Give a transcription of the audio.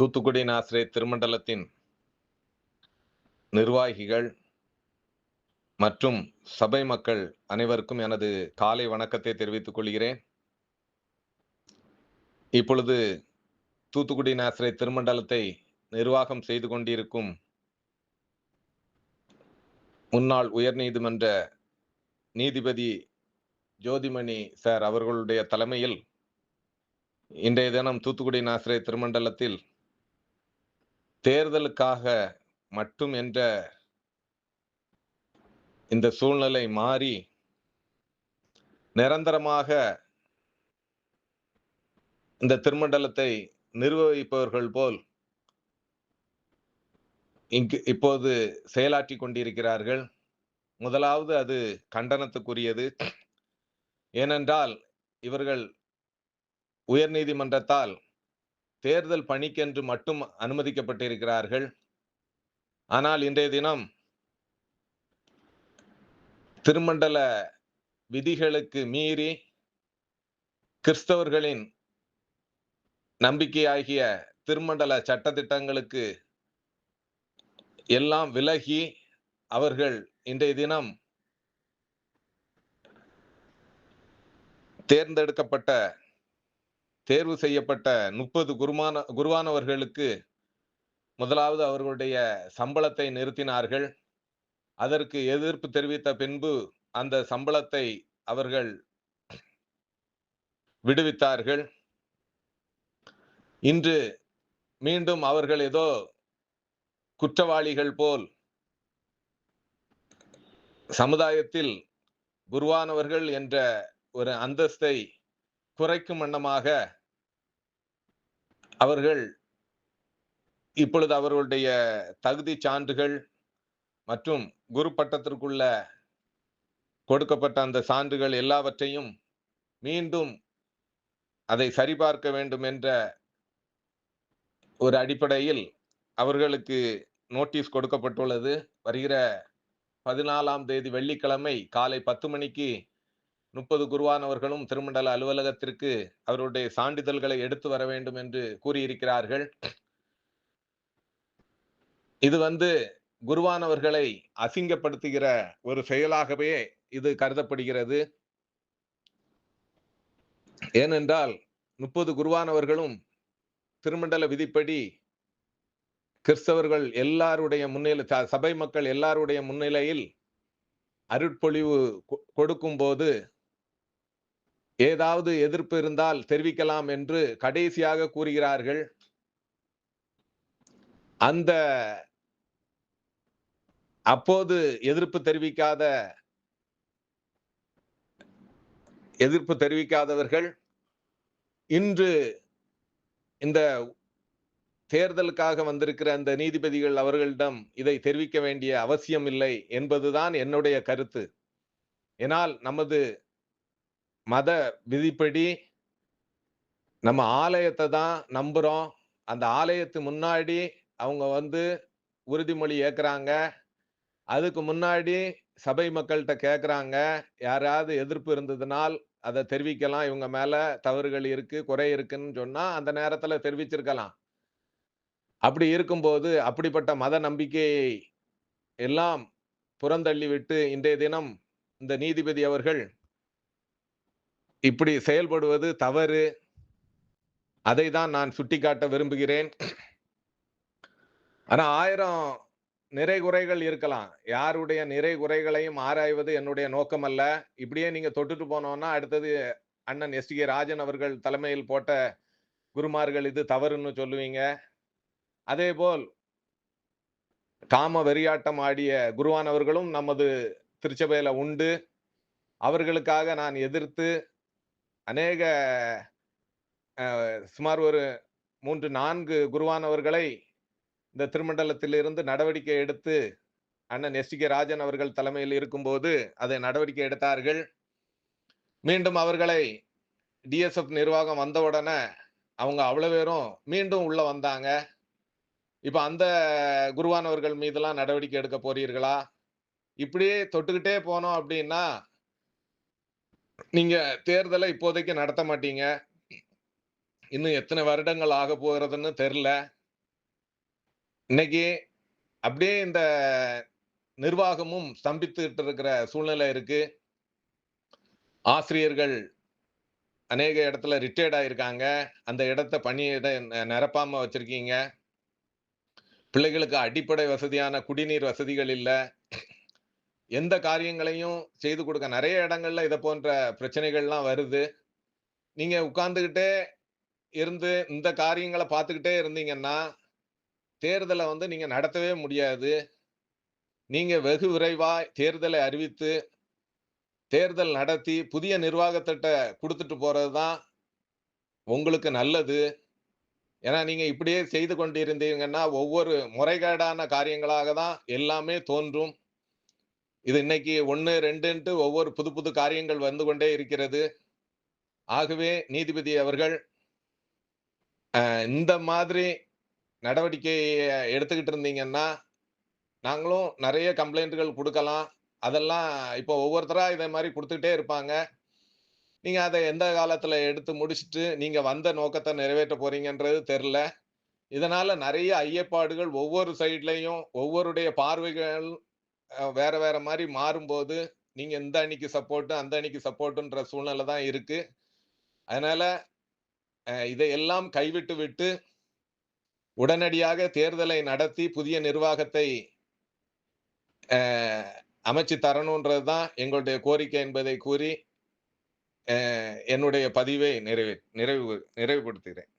தூத்துக்குடி நாசிரே திருமண்டலத்தின் நிர்வாகிகள் மற்றும் சபை மக்கள் அனைவருக்கும் எனது காலை வணக்கத்தை தெரிவித்துக் கொள்கிறேன். இப்பொழுது தூத்துக்குடி நாசிரே திருமண்டலத்தை நிர்வாகம் செய்து கொண்டிருக்கும் முன்னாள் உயர்நீதிமன்ற நீதிபதி ஜோதிமணி சார் அவர்களுடைய தலைமையில் இன்றைய தினம் தூத்துக்குடி நாசிரே திருமண்டலத்தில் தேர்தலுக்காக மட்டும் என்ற இந்த சூழ்நிலை மாறி நிரந்தரமாக இந்த திருமண்டலத்தை நிர்வகிப்பவர்கள் போல் இங்கு இப்போது செயலாற்றி கொண்டிருக்கிறார்கள். முதலாவது அது கண்டனத்துக்குரியது. ஏனென்றால் இவர்கள் உயர்நீதிமன்றத்தால் தேர்தல் பணிக்கென்று மட்டும் அனுமதிக்கப்பட்டிருக்கிறார்கள். ஆனால் இன்றைய தினம் திருமண்டல விதிகளுக்கு மீறி கிறிஸ்தவர்களின் நம்பிக்கையாகிய திருமண்டல சட்டத்திட்டங்களுக்கு எல்லாம் விலகி அவர்கள் இன்றைய தினம் தேர்ந்தெடுக்கப்பட்ட தேர்வு செய்யப்பட்ட முப்பது குருமான குருவானவர்களுக்கு முதலாவது அவர்களுடைய சம்பளத்தை நிறுத்தினார்கள். அதற்கு எதிர்ப்பு தெரிவித்த பின்பு அந்த சம்பளத்தை அவர்கள் விடுவித்தார்கள். இன்று மீண்டும் அவர்கள் ஏதோ குற்றவாளிகள் போல் சமுதாயத்தில் குருவானவர்கள் என்ற ஒரு அந்தஸ்தை குறைக்கும் வண்ணமாக அவர்கள் இப்பொழுது அவர்களுடைய தகுதி சான்றுகள் மற்றும் குரு பட்டத்திற்குள்ள கொடுக்கப்பட்ட அந்த சான்றுகள் எல்லாவற்றையும் மீண்டும் அதை சரிபார்க்க வேண்டும் என்ற ஒரு அடிப்படையில் அவர்களுக்கு நோட்டீஸ் கொடுக்கப்பட்டுள்ளது. வருகிற பதினாலாம் தேதி வெள்ளிக்கிழமை காலை பத்து மணிக்கு முப்பது குருவானவர்களும் திருமண்டல அலுவலகத்திற்கு அவருடைய சான்றிதழ்களை எடுத்து வர வேண்டும் என்று கூறியிருக்கிறார்கள். இது வந்து குருவானவர்களை அசிங்கப்படுத்துகிற ஒரு செயலாகவே இது கருதப்படுகிறது. ஏனென்றால் முப்பது குருவானவர்களும் திருமண்டல விதிப்படி கிறிஸ்தவர்கள் எல்லாருடைய முன்னிலை சபை மக்கள் எல்லாருடைய முன்னிலையில் அருட்பொழிவு கொடுக்கும் போது ஏதாவது எதிர்ப்பு இருந்தால் தெரிவிக்கலாம் என்று கடைசியாக கூறுகிறார்கள். அந்த அப்போது எதிர்ப்பு தெரிவிக்காத எதிர்ப்பு தெரிவிக்காதவர்கள் இன்று இந்த தேர்தலுக்காக வந்திருக்கிற அந்த நீதிபதிகள் அவர்களிடம் இதை தெரிவிக்க வேண்டிய அவசியம் இல்லை என்பதுதான் என்னுடைய கருத்து. ஏனால் நமது மத விதிப்படி நம்ம ஆலயத்தை தான் நம்புகிறோம் அந்த ஆலயத்து முன்னாடி அவங்க வந்து உறுதிமொழி ஏற்கிறாங்க அதுக்கு முன்னாடி சபை மக்கள்கிட்ட கேட்குறாங்க யாராவது எதிர்ப்பு இருந்ததுனால் அதை தெரிவிக்கலாம். இவங்க மேலே தவறுகள் இருக்குது குறை இருக்குன்னு சொன்னால் அந்த நேரத்தில் தெரிவிச்சிருக்கலாம். அப்படி இருக்கும்போது அப்படிப்பட்ட மத நம்பிக்கையை எல்லாம் புறந்தள்ளி விட்டு இன்றைய தினம் இந்த நீதிபதி அவர்கள் இப்படி செயல்படுவது தவறு. அதை தான் நான் சுட்டிக்காட்ட விரும்புகிறேன். ஆனா ஆயிரம் நிறை குறைகள் இருக்கலாம். யாருடைய நிறை குறைகளையும் ஆராய்வது என்னுடைய நோக்கம் அல்ல இப்படியே நீங்க தொட்டுட்டு போனோம்னா அடுத்தது அண்ணன் எஸ். கே. ராஜன் அவர்கள் தலைமையில் போட்ட குருமார்கள் இது தவறுன்னு சொல்லுவீங்க. அதே போல் காம வெறியாட்டம் ஆடிய குருவானவர்களும் நமது திருச்சபையில உண்டு. அவர்களுக்காக நான் எதிர்த்து அநேக சுமார் ஒரு மூன்று நான்கு குருவானவர்களை இந்த திருமண்டலத்திலிருந்து நடவடிக்கை எடுத்து அண்ணன் எஸ். கே. ராஜன் அவர்கள் தலைமையில் இருக்கும்போது அதை நடவடிக்கை எடுத்தார்கள். மீண்டும் அவர்களை டிஎஸ்எஃப் நிர்வாகம் வந்தவுடனே அவங்க அவ்வளோ பேரும் மீண்டும் உள்ளே வந்தாங்க. இப்போ அந்த குருவானவர்கள் மீதெல்லாம் நடவடிக்கை எடுக்க போறீர்களா? இப்படியே தொட்டுக்கிட்டே போனோம் அப்படின்னா நீங்க தேர்தலை இப்போதைக்கு நடத்த மாட்டீங்க. இன்னும் எத்தனை வருடங்கள் ஆக போகிறதுன்னு தெரியல இன்னைக்கு அப்படியே இந்த நிர்வாகமும் ஸ்தம்பித்துட்டு இருக்கிற சூழ்நிலை இருக்கு. ஆசிரியர்கள் அநேக இடத்துல ரிட்டையர்ட் ஆயிருக்காங்க. அந்த இடத்த பணியிட நிரப்பாம வச்சிருக்கீங்க. பிள்ளைகளுக்கு அடிப்படை வசதியான குடிநீர் வசதிகள் இல்லை. எந்த காரியங்களையும் செய்து கொடுக்க நிறைய இடங்கள்ல இதை போன்ற பிரச்சனைகள்லாம் வருது. நீங்க உட்கார்ந்துக்கிட்டே இருந்து இந்த காரியங்களை பார்த்துக்கிட்டே இருந்தீங்கன்னா தேர்தலை வந்து நீங்க நடத்தவே முடியாது. நீங்க வெகு விரைவா தேர்தலை அறிவித்து தேர்தல் நடத்தி புதிய நிர்வாகத்திட்ட கொடுத்துட்டு போறதுதான் உங்களுக்கு நல்லது. ஏன்னா நீங்க இப்படியே செய்து கொண்டிருந்தீங்கன்னா ஒவ்வொரு முறைகேடான காரியங்களாக தான் எல்லாமே தோன்றும். இது இன்னைக்கு ஒன்று ரெண்டுன்ட்டு ஒவ்வொரு புது புது காரியங்கள் வந்து கொண்டே இருக்கிறது. ஆகவே நீதிபதி அவர்கள் இந்த மாதிரி நடவடிக்கையை எடுத்துக்கிட்டு இருந்தீங்கன்னா நாங்களும் நிறைய கம்ப்ளைண்ட்டுகள் கொடுக்கலாம். அதெல்லாம் இப்போ ஒவ்வொருத்தராக இதே மாதிரி கொடுத்துக்கிட்டே இருப்பாங்க. நீங்கள் அதை எந்த காலத்தில் எடுத்து முடிச்சுட்டு நீங்கள் வந்த நோக்கத்தை நிறைவேற்ற போறீங்கன்றது தெரில இதனால் நிறைய ஐயப்பாடுகள் ஒவ்வொரு சைட்லேயும் ஒவ்வொருடைய பார்வைகள் வேற வேற மாதிரி மாறும்போது நீங்க இந்த அணிக்கு சப்போர்ட்டு அந்த அணிக்கு சப்போர்ட்டுன்ற சூழ்நிலை தான் இருக்கு. அதனால இதையெல்லாம் கைவிட்டு விட்டு உடனடியாக தேர்தலை நடத்தி புதிய நிர்வாகத்தை அமைச்சு தரணுன்றது தான் எங்களுடைய கோரிக்கை என்பதை கூறி என்னுடைய பதிவை நிறைவே நிறைவு நிறைவுபடுத்துகிறேன்.